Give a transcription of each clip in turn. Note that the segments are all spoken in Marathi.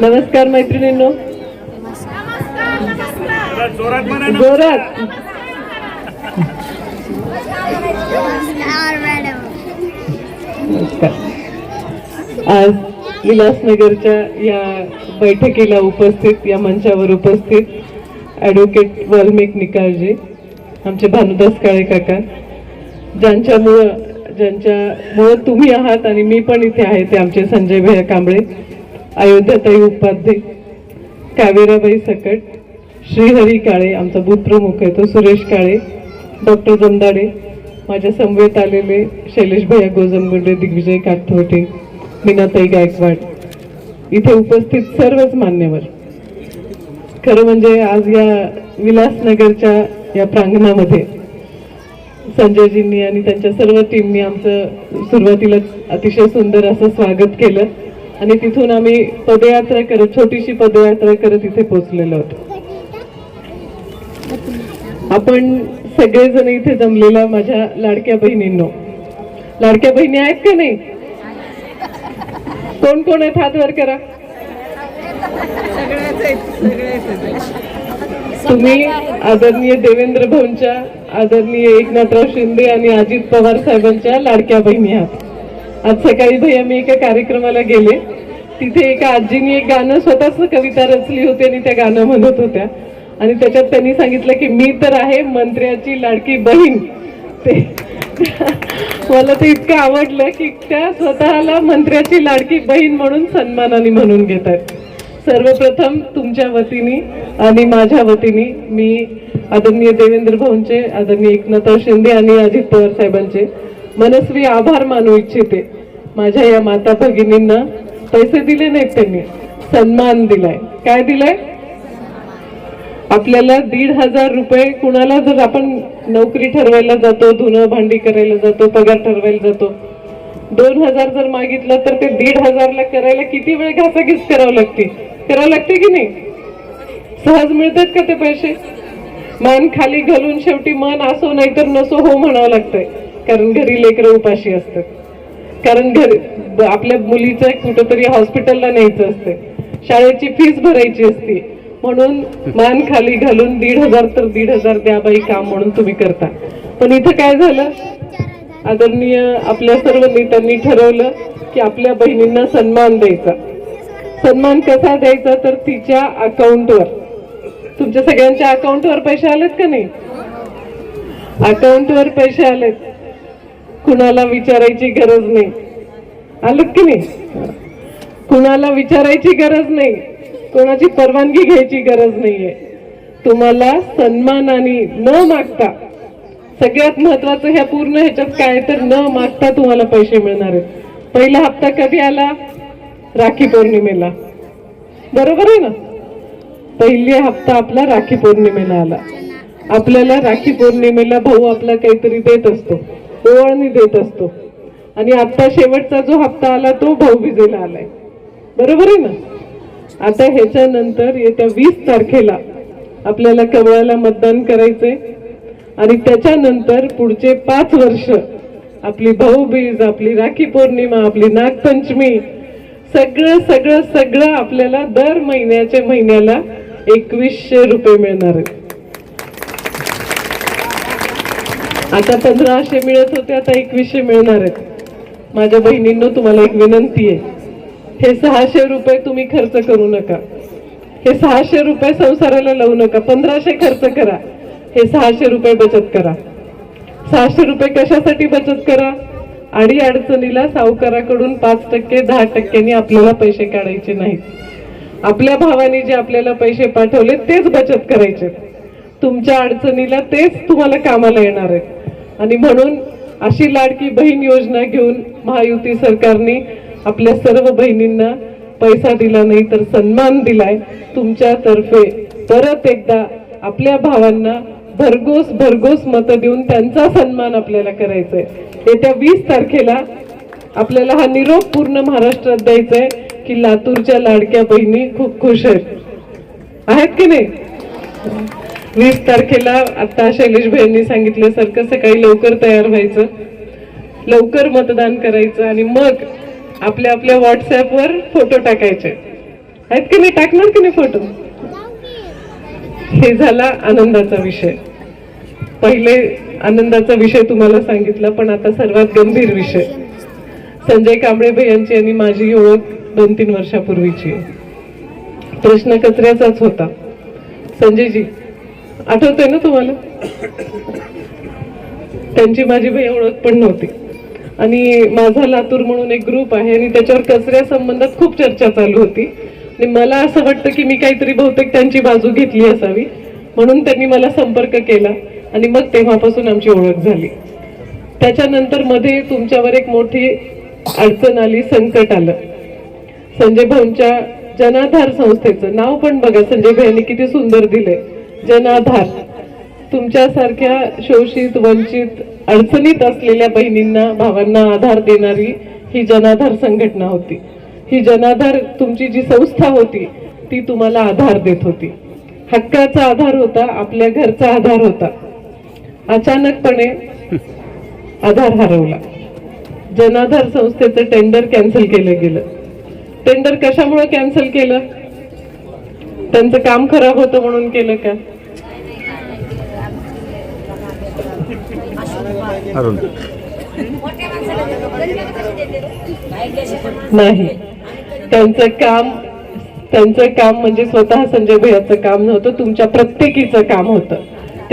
नमस्कार मैत्रिणींनो. जोरात. आज विलासनगरच्या या बैठकीला उपस्थित या मंचावर उपस्थित ॲडव्होकेट वाल्मिक निकाळजे आमचे भानुदास काळे काका ज्यांच्यामुळं ज्यांच्यामुळं तुम्ही आहात आणि मी पण इथे आहे ते आमचे संजय भैया कांबळे अयोध्याताई उपाध्ये कावेराबाई सकट श्रीहरी काळे आमचा बूथ आहे तो सुरेश काळे डॉक्टर जमदाडे माझ्या समवेत आलेले शैलेश भैया गोजमगुंडे दिग्विजय काठवटे मीनाताई गायकवाड. इथे उपस्थित सर्वच मान्यवर. खरं म्हणजे आज या विलासनगरच्या या प्रांगणामध्ये संजयजींनी आणि त्यांच्या सर्व टीमनी आमचं सुरुवातीला अतिशय सुंदर असं स्वागत केलं. आणि तिथून आम्ही पदयात्रा करत छोटीशी पदयात्रा करत इथे पोहोचलेलो होतो आपण सगळेजण इथे जमलेल्या माझ्या लाडक्या बहिणींनो. लाडक्या बहिणी आहेत का नाही? कोण कोण आहेत? हात वर करा तुम्ही आदरणीय देवेंद्र भाऊंच्या आदरणीय एकनाथराव शिंदे आणि अजित पवार साहेबांच्या लाडक्या बहिणी आहात. आज सकाळी भैया मी एका कार्यक्रमाला गेले. तिथे एका आजीने एक गाणं स्वतःच कविता रचली होती आणि त्या गाणं म्हणत होत्या. आणि त्याच्यात त्यांनी सांगितलं की मी तर आहे मंत्र्याची लाडकी बहीण. ते मला ते इतकं आवडलं की त्या स्वतःला मंत्र्याची लाडकी बहीण म्हणून सन्मानाने म्हणून घेत आहेत सर्वप्रथम तुमच्या वतीने आणि माझ्या वतीने मी आदरणीय देवेंद्र भाऊंचे आदरणीय एकनाथराव शिंदे आणि अजित पवार साहेबांचे मनस्वी आभार मानू इच्छिते. माझ्या या माता भगिनींना पैसे दिले नाहीत त्यांनी सन्मान दिलाय. काय दिलाय? आपल्याला दीड हजार रुपये कुणाला जर आपण नोकरी ठरवायला जातो धुणं भांडी करायला जातो पगार ठरवायला जातो दोन हजार जर मागितलं तर ते दीड हजारला करायला किती वेळ घासाघीस करावं लागते? करावं लागते की नाही? सहज मिळतात का ते पैसे? मान खाली घालून शेवटी मन असो नाहीतर नसो हो म्हणावं लागतंय. कारण घरी लेकरं उपाशी असतात. कारण घरी आपल्या मुलीचं कुठंतरी हॉस्पिटलला न्यायचं असते शाळेची फीस भरायची असते. म्हणून मान खाली घालून दीड हजार तर दीड हजार द्या बाई काम म्हणून तुम्ही करता. पण इथं काय झालं? आदरणीय आपल्या सर्व नेत्यांनी ठरवलं की आपल्या बहिणींना सन्मान द्यायचा. सन्मान कसा द्यायचा तर तिच्या अकाउंटवर तुमच्या सगळ्यांच्या अकाउंटवर पैसे आलेत का नाही? अकाउंटवर पैसे आलेत. कुणाला विचारायची गरज नाही. आलं की नाही? कुणाला विचारायची गरज नाही. कोणाची परवानगी घ्यायची गरज नाहीये. तुम्हाला सन्मानाने न मागता सगळ्यात महत्वाचं ह्या पूर्ण ह्याच्यात काय तर न मागता तुम्हाला पैसे मिळणार आहेत. पहिला हप्ता कधी आला? राखी पौर्णिमेला. बरोबर आहे ना? पहिले हप्ता आपला राखी पौर्णिमेला आला. आपल्याला राखी पौर्णिमेला भाऊ आपला काहीतरी देत असतो. ओवाळणी देत असतो. आणि आता शेवटचा जो हप्ता आला तो भाऊबीजेला आलाय. बरोबर आहे ना? आता ह्याच्यानंतर येत्या वीस तारखेला आपल्याला कवळाला मतदान करायचंय. आणि त्याच्यानंतर पुढचे पाच वर्ष आपली भाऊबीज आपली राखी पौर्णिमा आपली नागपंचमी सगळं सगळं सगळं आपल्याला दर महिन्याच्या महिन्याला एकवीसशे रुपये मिळणार आहेत. आता पंधराशे मिळत होते आता एकवीसशे मिळणार आहेत. माझ्या बहिणींनो तुम्हाला एक विनंती आहे. हे सहाशे रुपये तुम्ही खर्च करू नका. हे सहाशे रुपये संसाराला लावू नका. पंधराशे खर्च करा. हे सहाशे रुपये बचत करा. सहाशे रुपये कशासाठी बचत करा? आणि अडचणीला सावकाराकडून पाच टक्के दहा टक्क्यांनी आपल्याला पैसे काढायचे नाहीत. आपल्या भावाने जे आपल्याला पैसे पाठवले तेच बचत करायचे. तुमच्या अडचणीला तेच तुम्हाला कामाला येणार आहेत. आणि म्हणून अशी लाडकी बहीण योजना घेऊन महायुती सरकारने आपल्या सर्व बहिणींना पैसा दिला नाही तर सन्मान दिलाय. तुमच्यातर्फे परत एकदा आपल्या भावांना भरघोस भरघोस मतं देऊन त्यांचा सन्मान आपल्याला करायचा आहे येत्या वीस तारखेला आपल्याला हा निरोप पूर्ण महाराष्ट्रात द्यायचा आहे की लातूरच्या लाडक्या बहिणी खूप खुश आहेत. आहेत की नाही? वीस तारखेला आता शैलेश भाईंनी सांगितल्यासारखं सकाळी लवकर तयार व्हायचं लवकर मतदान करायचं आणि मग आपल्या आपल्या व्हॉट्सअपवर फोटो टाकायचे. आहेत की नाही? टाकणार की नाही फोटो? हे झाला आनंदाचा विषय. पहिले आनंदाचा विषय तुम्हाला सांगितला पण आता सर्वात गंभीर विषय. संजय कांबळे भैयांची आणि माझी ओळख दोन तीन वर्षापूर्वीची प्रश्न कचऱ्याचाच होता. संजयजी आठवतंय ना तुम्हाला? त्यांची माझी भैया ओळख पण नव्हती. आणि माझा लातूर म्हणून एक ग्रुप आहे आणि त्याच्यावर कचऱ्या संबंधात खूप चर्चा चालू होती. आणि मला असं वाटतं की मी काहीतरी बहुतेक त्यांची बाजू घेतली असावी. म्हणून त्यांनी मला संपर्क केला. आणि मग तेव्हापासून आमची ओळख झाली. त्याच्यानंतरमध्ये तुमच्यावर एक मोठी अडचण आली संकट आलं. संजय भाऊंच्या जनाधार संस्थेचं नाव पण बघा संजय भाईंनी किती सुंदर दिले जनाधार. तुमच्यासारख्या शोषित वंचित अडचणीत असलेल्या बहिणींना भावांना आधार देणारी ही जनाधार संघटना होती. ही जनाधार तुमची जी संस्था होती ती तुम्हाला आधार देत होती. हक्काचा आधार होता आपल्या घरचा आधार होता. अचानकपणे आधार हरवला. जनाधार संस्थेचं टेंडर कॅन्सल केलं गेलं. टेंडर कशामुळे कॅन्सल केलं? त्यांचं काम खराब होतं म्हणून केलं का? नाही. त्यांचं काम त्यांचं काम म्हणजे स्वतः संजय भैयाचं काम नव्हतं तुमच्या प्रत्येकीचं काम होतं.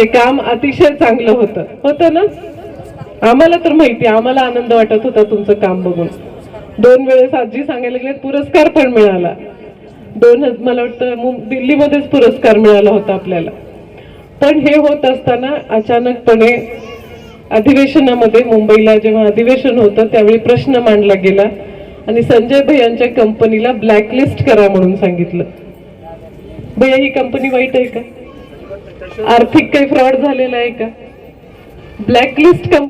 ते काम अतिशय चांगलं होतं. होतं ना? आम्हाला तर माहिती आहे, आम्हाला आनंद वाटत होता तुमचं काम बघून. दोन वेळेस आजी सांगायला गेले पुरस्कार पण मिळाला. दोन मला वाटतं दिल्लीमध्येच पुरस्कार मिळाला होता आपल्याला. पण हे होत असताना अचानकपणे अधिवेशनामध्ये मुंबईला जेव्हा अधिवेशन होतं त्यावेळी प्रश्न मांडला गेला आणि संजय भैयांच्या कंपनीला ब्लॅकलिस्ट करा म्हणून सांगितलं. भैया ही कंपनी वाईट आहे का? आर्थिक काही फ्रॉड झालेला आहे का? Blacklist company